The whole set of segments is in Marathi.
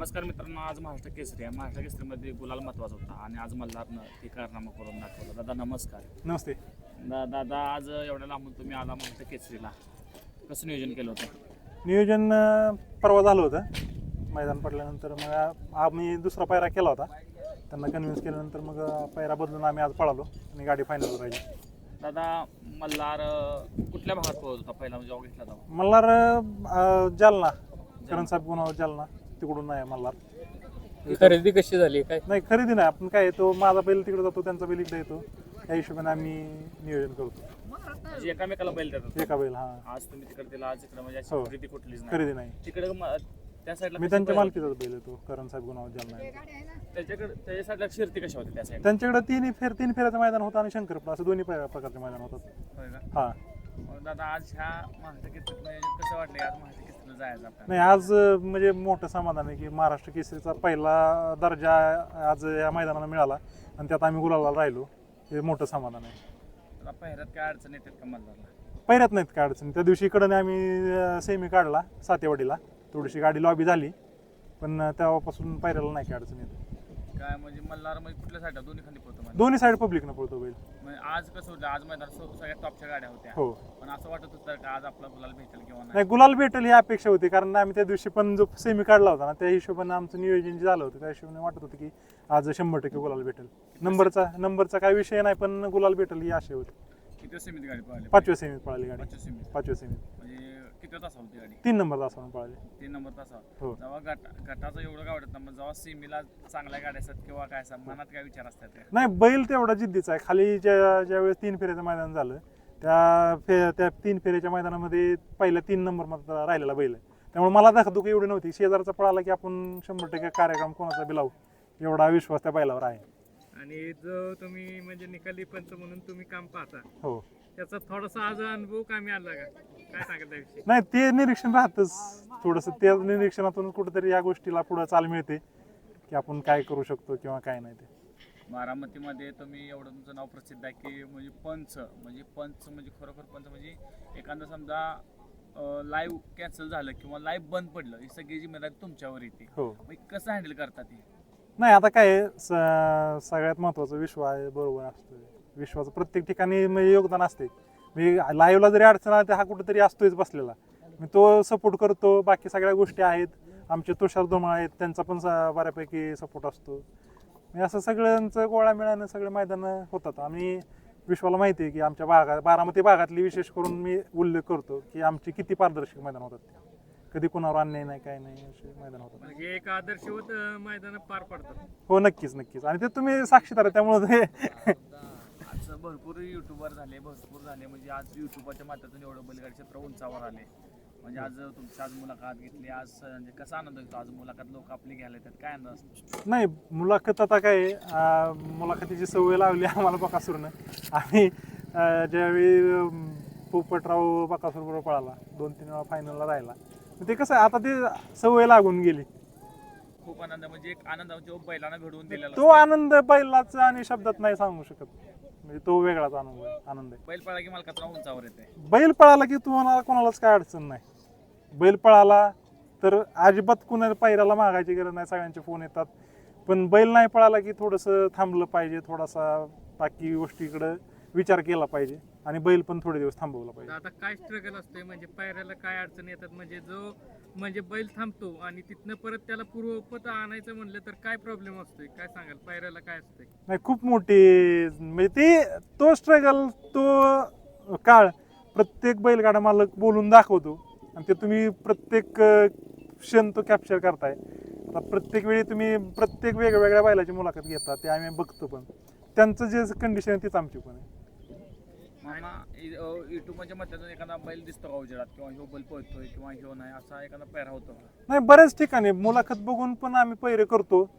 नमस्कार मित्रांनो आज महाराष्ट्र केसरी आहे. महाराष्ट्र केसरीमध्ये गुलाल महत्त्वाचा होता आणि आज मल्हारनं ते कारनामा करून दाखवला. दादा नमस्कार. नमस्ते. दा दादा आज एवढ्या लांबून तुम्ही आला महाराष्ट्र केसरीला. कसं नियोजन केलं होतं? नियोजन अं, परवा झालं होतं. मैदान पडल्यानंतर मग आम्ही दुसरा पायरा केला होता. त्यांना कन्व्हिन्स केल्यानंतर मग पायरा बदलून आम्ही आज पळालो आणि गाडी फायनल राहिली. दादा मल्हार अं, कुठल्या भागात पोहोच होता पहिला? म्हणजे घेतला होता मल्हार अं, जालना. करण साहेब गुन्हा जालना. तिकडून नाही मल्हार खरेदी कशी झाली? काय? नाही खरेदी नाही. आपण काय तो माझा बैल तिकडे जातो त्यांचा बैल इकडे येतो. त्या हिशोबाने आम्ही नियोजन करतो. म्हणजे एकामेकाला बैल देतात एका बैल हा. आज तुम्ही तिकडे दिला आज इकडे म्हणजे अशी हो. खरेदी कुठलीच नाही. खरेदी नाही. तिकडे म- त्या साईडला मी कशी त्यांच्या बैल- मालकीचाच बैल येतो करण साहेब गुन्हा जालना त्याच्याकडे त्याच्या साईडला शिर्ती कशा होती त्या साईडला त्यांच्याकडे तीन फेर तीन फेऱ्याचं मैदान होतं आणि शंकरपडा असं दोन्ही प्र- प्रकारचे मैदान होतात. होय का? हा. मग दादा आज ह्या केसरीत म्हणजे कसं वाटलं? आज केसरीला जायचं आपल्याला. नाही आज म्हणजे मोठं समाधान आहे की महाराष्ट्र केसरीचा पहिला दर्जा आज या मैदानाला मिळाला आणि त्यात आम्ही गुलाला राहिलो. हे मोठं समाधान आहे. तुला पहिल्यात काय अडचण येतात का मल्हारला? पहिल्यात नाहीत काय अडचण. त्या दिवशी इकडं आम्ही सेमी काढला सातेवाडीला. थोडीशी गाडी लॉबी झाली. पण तेव्हापासून पहिल्याला नाही काय अडचण येत. काय म्हणजे मल्हार म्हणजे कुठल्या साईडला दोन्ही खाली म्हणजे दोन्ही साईड पब्लिकनं पळतो बैल. म्हणजे आज कसं होतं आज मैदान सो- सगळ्यात टॉपच्या गाड्या होत्या. हो. पण असं वाटत होतं का आज आपला गुलाल भेटेल किंवा नाही. नाही गुलाल भेटेल ही अपेक्षा होती कारण आम्ही त्या दिवशी पण जो सेमी काढला होता ना त्या हिशोबाने आमचं नियोजन जे झालं होतं त्या हिशोबाने वाटत होतं की आज शंभर टक्के गुलाल भेटेल. नंबरचा नंबरचा काय विषय नाही पण गुलाल भेटेल ही आशा होती. किती सेमीत गाडी पळाली? पाचव्या सेमीत पळाली गाडी. पाचव्या सेमीत. पाचव्या सेमीत. किती तास होती गाडी? तीन नंबर तासावरून पळाली. तीन नंबर तासावर हो. जेव्हा गट गटाचं एवढं काय वाटत ना मग जेव्हा सेमीला चांगल्या गाड्या असतात किंवा काय असतात मनात काय विचार असतात ते नाही बैल तेवढा जिद्दीचा आहे. खाली ज्या ज्यावेळेस तीन फेऱ्याचं मैदान झालं त्या फे त्या तीन फेऱ्याच्या मैदानामध्ये पहिल्या तीन नंबरमध्ये राहिलेला बैल आहे. त्यामुळे मला दाखवतो एवढी नव्हती. शेजारचा पळाला की आपण शंभर टक्के कार्यक्रम कोणाचा बी लावू. एवढा विश्वास त्या बैलावर आहे. आणि जो तुम्ही म्हणजे निकाली पंच म्हणून तुम्ही काम पाहता हो. त्याचा थोडासा आज अनुभव कामी आला का? काय त्याविषयी नाही ते निरीक्षण राहतच. थोडंसं त्या निरीक्षणातून कुठेतरी या गोष्टीला पुढं चाल मिळते की आपण काय करू शकतो किंवा काय नाही ते. बारामतीमध्ये तुम्ही एवढं तुमचं नाव प्रसिद्ध आहे की म्हणजे पंच म्हणजे पंच म्हणजे खरोखर पंच म्हणजे एखादं समजा लाईव्ह कॅन्सल झालं किंवा लाईव्ह बंद पडलं ही सगळी जिम्मेदारी तुमच्यावर येते. हो. मग कसं हँडल करतात नाही आता काय आहे, स- सगळ्यात महत्त्वाचा विश्वास आहे बरोबर असतो विश्वाचं. प्रत्येक ठिकाणी म्हणजे योगदान असते मी लाईव्हला जरी अडचण आली तर हा कुठेतरी असतोच बसलेला. मी तो सपोर्ट करतो. बाकी सगळ्या गोष्टी आहेत. आमचे तुषार धुमाळ आहेत. त्यांचा पण बऱ्यापैकी सपोर्ट असतो. मी असं सगळ्यांचं गोळा मिळानं सगळे मैदान होतात. आणि विश्वाला माहिती आहे की आमच्या भागात बारामती भागातली विशेष करून मी उल्लेख करतो की आमची किती पारदर्शक मैदान होतात. ते. कधी कोणावर अन्याय नाही काय नाही असे मैदान होतात. म्हणजे एक आदर्शवत मैदान पार पडतात. हो नक्कीच नक्कीच. आणि ते तुम्ही साक्षीदार त्यामुळे भरपूर युट्यूबर झाले भरपूर झाले. म्हणजे आज युट्यूबच्या माध्यमातून एवढं बैलगाडी क्षेत्र उंचावर आले. म्हणजे आज तुमची आज मुलाखत घेतली आज म्हणजे कसा आनंद होतो? आज मुलाखत लोक आपली घ्यायला येतात. काय आनंद असतो नाही मुलाखत आता काय आहे, अं, मुलाखतीची सवय लावली आम्हाला बकासूरनं. आम्ही अं, ज्यावेळी अं, पोपटराव बकासूर बरोबर पळाला दोन तीन वेळा फायनलला राहिला. मग ते कसं आहे, आता ते सवय लागून गेली. खूप आनंद म्हणजे एक आनंद जो बैलांना घडवून दिलेला तो आनंद बैलाचा आणि शब्दात नाही सांगू शकत. म्हणजे तो वेगळाच आनंद आहे आनंद आहे. बैल पळा की मालकाचं उंचावर येते? बैल पळाला की तुम्हाला कोणालाच काय अडचण नाही. बैल पळाला तर अजिबात कुणा पायऱ्याला मागायची गरज नाही सगळ्यांचे फोन येतात. पण बैल नाही पळाला की थोडंसं थांबलं पाहिजे थोडासा बाकी गोष्टीकडं विचार केला पाहिजे. आणि बैल पण थोडे दिवस थांबवला पाहिजे. आता काय स्ट्रगल असते म्हणजे पायऱ्याला काय अडचण येतात? म्हणजे जो म्हणजे बैल थांबतो आणि तिथनं परत त्याला पूर्वपत आणायचं म्हणलं तर काय प्रॉब्लेम असतोय? काय सांगाल? पायऱ्याला काय असतंय? नाही खूप मोठी म्हणजे ते तो स्ट्रगल तो काळ प्रत्येक बैलगाडा मालक बोलून दाखवतो. आणि ते तुम्ही प्रत्येक क्षण तो कॅप्चर करताय. आता प्रत्येक वेळी तुम्ही प्रत्येक वेगवेगळ्या बैलाची मुलाखत घेता ते आम्ही बघतो पण. त्यांचं जे कंडिशन आहे तीच आमची पण आहे. मामा युट्यूबच्या माध्यमातून एखादा बैल दिसतो का उजेडात? किंवा ह्यो बैल पळतोय किंवा ह्यो नाही असा एखादा पैरा होतो का? नाही बऱ्याच ठिकाणी मुलाखत बघून पण आम्ही पैरे करतो.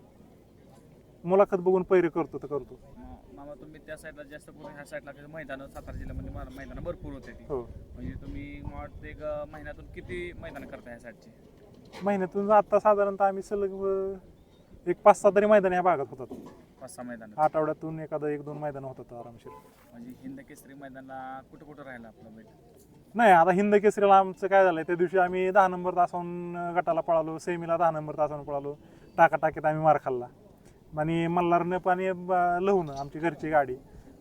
मुलाखत बघून पैरे करतो तर करतो. मा- मामा तुम्ही त्या साईडला जास्त करून ह्या साईडला मैदान सातारा जिल्ह्यामध्ये मा- मैदानं भरपूर होते ती. हो. म्हणजे तुम्ही मला वाटतं एक अं, महिन्यातून किती मैदान करता ह्या साईडची महिन्यातून आता साधारणतः आम्ही सलग अं, एक पाच सहा तरी मैदान या भागात होतात. पाच सहा मैदान आठवड्यातून एखादं एक दोन मैदान होतात आरामशीर. म्हणजे हिंद केसरी मैदानाला कुठं कुठं राहिलं आपलं बैल? नाही आता हिंद केसरीला आमचं काय झालंय त्या दिवशी आम्ही दहा नंबर तासाहून गटाला पळालो सेमीला दहा नंबर तासाहून पळालो टाका टाकीत आम्ही मार खाल्ला. आणि मल्हारनं पाणी लहून आमची घरची गाडी.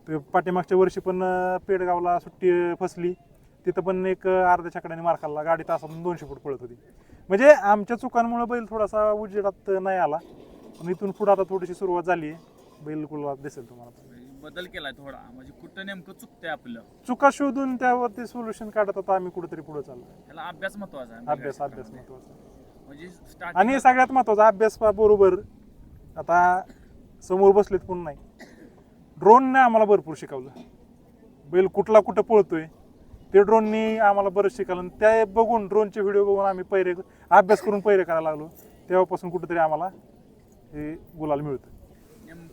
तर पाठीमागच्या वर्षी पण पेडगावला सुट्टी फसली. तिथं पण एक अर्ध्या छकड्याने मार खाल्ला गाडी तासातून दोनशे फूट पळत होती. म्हणजे आमच्या चुकांमुळे बैल थोडासा उजेडात नाही आला. पण इथून पुढे आता थोडीशी सुरुवात झाली आहे बैल गुलाबात दिसेल तुम्हाला. बदल केलाय थोडा. म्हणजे कुठं नेमकं चुकतंय आपलं? चुका शोधून त्यावरती सोल्युशन काढत आता आम्ही कुठेतरी पुढे चाललो. त्याला अभ्यास महत्त्वाचा आहे अभ्यास अभ्यास महत्त्वाचा म्हणजे आणि सगळ्यात महत्त्वाचा अभ्यास पा- बरोबर. आता समोर बसलेत पण नाही. ड्रोनने आम्हाला भरपूर शिकवलं. बैल कुठला कुठं पळतोय ते ड्रोननी आम्हाला बरंच शिकवलं. आणि त्या बघून ड्रोनचे व्हिडिओ बघून आम्ही पैरे अभ्यास करून पैरे करायला लागलो. तेव्हापासून कुठेतरी आम्हाला हे गुलाल मिळतं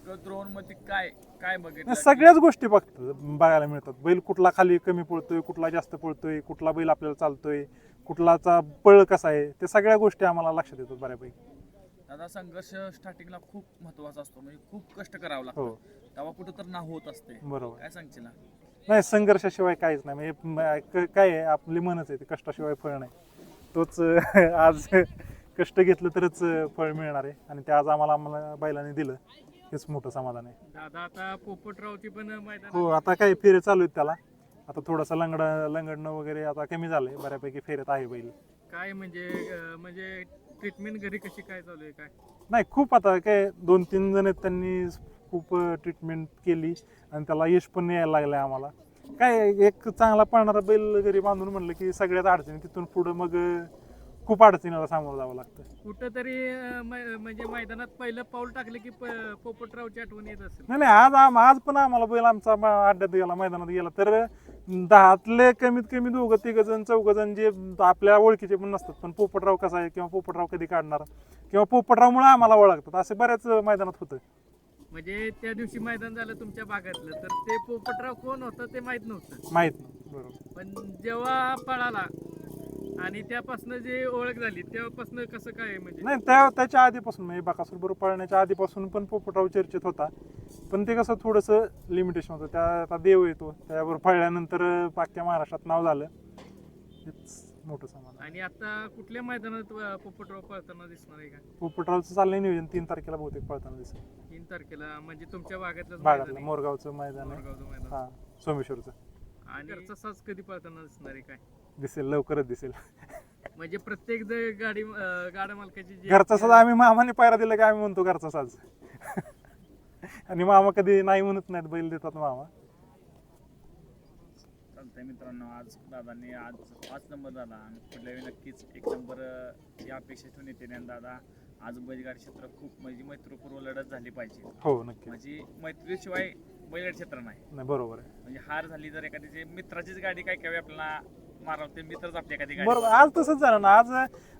नेमकं ड्रोनमध्ये काय काय बघितलं? सगळ्याच गोष्टी बघत बघायला मिळतात. बैल कुठला खाली कमी पळतोय कुठला जास्त पळतोय कुठला बैल आपल्याला चालतोय कुठलाचा पळ कसा आहे ते सगळ्या गोष्टी आम्हाला लक्षात येतात बऱ्यापैकी. दादा संघर्ष स्टार्टिंगला खूप महत्त्वाचा असतो. म्हणजे खूप कष्ट करावं हो. लागतं तेव्हा कुठं तर ना होत असते. बरोबर. काय सांगशील ना? नाही संघर्षाशिवाय काहीच नाही. म्हणजे म- क- काय आहे आपली मनच आहे ते कष्टाशिवाय फळ नाही. तोच अं, आज कष्ट घेतलं तरच अं, फळ मिळणार आहे. आणि ते आज आम्हाला आम्हाला बैलाने दिलं. हेच मोठं समाधान आहे. दादा आता पोपटरावची पण मैदान हो आता काही फेरे चालू आहेत त्याला. आता थोडासा लंगड लंगडणं वगैरे आता कमी झालंय. बऱ्यापैकी फेऱ्यात आहे बैल. काय म्हणजे अं, म्हणजे ट्रीटमेंट घरी कशी काय चालू आहे काय? नाही खूप आता काय दोन तीन जण आहेत त्यांनी खूप ट्रीटमेंट केली आणि त्याला यश पण यायला लागलंय आम्हाला. काय एक चांगला पळणारा बैल घरी बांधून म्हणलं की सगळ्याच अडचणी तिथून पुढं मग अं, खूप अडचणीला सामोरं जावं लागतं. कुठंतरी अं, मै- म्हणजे मैदानात पहिलं पाऊल टाकलं की प- पोपटरावची आठवण येत असेल. नाही नाही आज आम- आज पण आम्हाला बैल आमचा म- अड्ड्यात गेला मैदानात गेला. तर दहातले कमीत कमी दोघं तिघ जण चौघ जण जे आपल्या ओळखीचे पण नसतात पण पोपटराव कसा आहे किंवा पोपटराव कधी काढणार किंवा पोपटरावमुळे आम्हाला ओळखतात. असे बऱ्याच मैदानात होतं. म्हणजे त्या दिवशी मैदान झालं तुमच्या भागातलं तर ते पोपटराव कोण होतं ते माहीत नव्हतं. माहीत नाही बरोबर. पण जेव्हा पळाला आणि त्यापासून जे ओळख झाली तेव्हापासून कसं काय म्हणजे? नाही त्या त्याच्या आधीपासून म्हणजे बाकासूर बरोबर पळण्याच्या आधीपासून पण पोपटराव चर्चेत होता. पण ते कसं थोडंसं लिमिटेशन होतं. त्या आता देव येतो. त्याबरोबर पळल्यानंतर पाक्या महाराष्ट्रात नाव झालं. हेच मोठं समाधान. आणि आता कुठल्या मैदानात पोपटराव पळताना दिसणार आहे का? पोपटरावचं चाललंय नियोजन. तीन तारखेला बहुतेक पळताना दिसेल. तीन तारखेला म्हणजे तुमच्या भागातलं भागातलं मोरगावचं मैदान आहे. मैदान. हा सोमेश्वरचं. आणि साज कधी पळताना दिसणार आहे काय? दिसेल लवकरच दिसेल. म्हणजे प्रत्येक जे गाडी अं, गाड्या मालकाची जी घरचा साज आम्ही मामाने पायरा दिला की आम्ही म्हणतो घरचा साज आणि मामा कधी नाही म्हणत नाहीत बैल देतात मामा. चालतंय मित्रांनो आज दादांनी आज पाच नंबर झाला. आणि पुढल्या वेळी नक्कीच एक नंबर अं, या अपेक्षा ठेवून येते. आणि दादा आज बैलगाडी क्षेत्र खूप म्हणजे मैत्रीपूर्व लढत झाली पाहिजे. हो नक्की म्हणजे मैत्रीशिवाय बैलगाडी क्षेत्र नाही. नाही बरोबर आहे. म्हणजे हार झाली जर एखादी मित्राचीच गाडी काय काय आपल्याला मारावं ते मित्रच आपली एखादी गाडी बरोबर आज तसंच झालं ना आज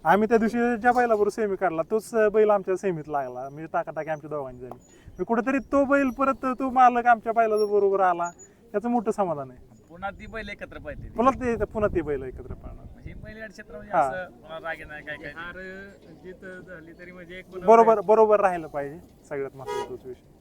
आम्ही त्या दिवशी ज्या बैलाबरोबर सेमी काढला तोच बैल आमच्या सेमीत लागला म्हणजे टाकाटाकी आमच्या दोघांची झाली. मी कुठेतरी तो बैल परत तो मालक आमच्या बैला बरोबर आला त्याचं मोठं समाधान आहे. पुन्हा ती बैल एकत्र पाहिजे पुन्हा ते पुन्हा ते बैल एकत्र पाळणार. म्हणजे बैलगाडी क्षेत्र म्हणजे हा. असं कोणाला राग नाही काय काय? नाही. हार जीत झाली तरी म्हणजे एक बरोबर बरोबर राहिलं पाहिजे सगळ्यात महत्त्वाचा तोच विषय.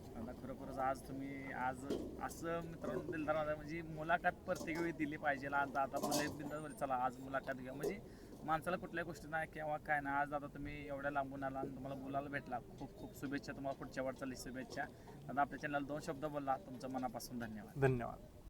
खरोखरच आज तुम्ही आज असं मित्रांनो दिलदार म्हणजे मुलाखत प्रत्येक वेळी दिली पाहिजे. आता आता बोलले चला आज मुलाखत घ्या म्हणजे माणसाला कुठल्याही गोष्टी नाही किंवा काय नाही. आज आता तुम्ही एवढ्या लांबून आला आणि तुम्हाला बोलायला भेटला. खूप खूप शुभेच्छा तुम्हाला पुढच्या वाटचाली शुभेच्छा. आता आपल्या चॅनल दोन शब्द बोलला. तुमचं मनापासून धन्यवाद. धन्यवाद.